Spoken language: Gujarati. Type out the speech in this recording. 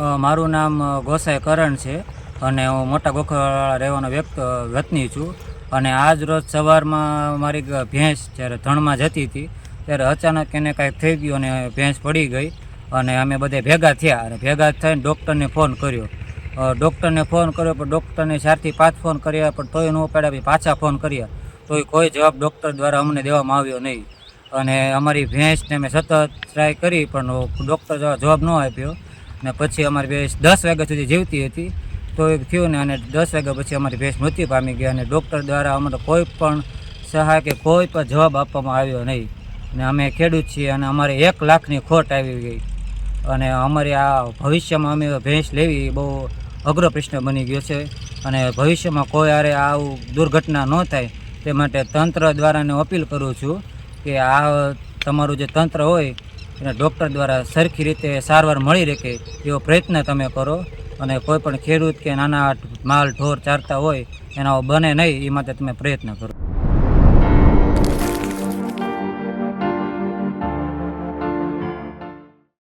મારું નામ ગોસાઈ કરણ છે અને હું મોટા ગોખવાળા રહેવાનો વ્યક્ત વતની છું. અને આજ રોજ સવારમાં મારી ભેંસ જ્યારે ધણમાં જતી હતી, ત્યારે અચાનક એને કાંઈક થઈ ગયું અને ભેંસ પડી ગઈ અને અમે બધે ભેગા થયા અને ભેગા થઈને ડૉક્ટરને ફોન કર્યો. ડૉક્ટરને ફોન કર્યો, પણ ડૉક્ટરને ચારથી પાંચ ફોન કર્યા, પણ તોય ન ઉપાડ્યા, પછી પાછા ફોન કર્યા. તોય કોઈ જવાબ ડૉક્ટર દ્વારા અમને દેવામાં આવ્યો નહીં. અને અમારી ભેંસને મેં સતત ટ્રાય કરી, પણ ડૉક્ટર જવાબ ન આપ્યો. ને પછી અમારી ભેંસ દસ વાગ્યા સુધી જીવતી હતી. તો એ થયું ને અને દસ વાગ્યા પછી અમારી ભેંસ મૃત્યુ પામી ગઈ અને ડૉક્ટર દ્વારા અમને કોઈ પણ સહાય કે કોઈ પણ જવાબ આપવામાં આવ્યો નહીં. અને અમે ખેડૂત છીએ અને અમારે એક લાખની ખોટ આવી ગઈ. અને અમારી આ ભવિષ્યમાં અમે ભેંસ લેવી બહુ અઘરો પ્રશ્ન બની ગયો છે. અને ભવિષ્યમાં કોઈ આરે આવું દુર્ઘટના ન થાય તે માટે તંત્ર દ્વારા ને અપીલ કરું છું કે આ તમારું જે તંત્ર હોય એને ડૉક્ટર દ્વારા સરખી રીતે સારવાર મળી રહે એવો પ્રયત્ન તમે કરો. અને કોઈ પણ ખેડૂત કે નાના માલ ઢોર ચારતા હોય એના બને નહીં, એ માટે તમે પ્રયત્ન કરો.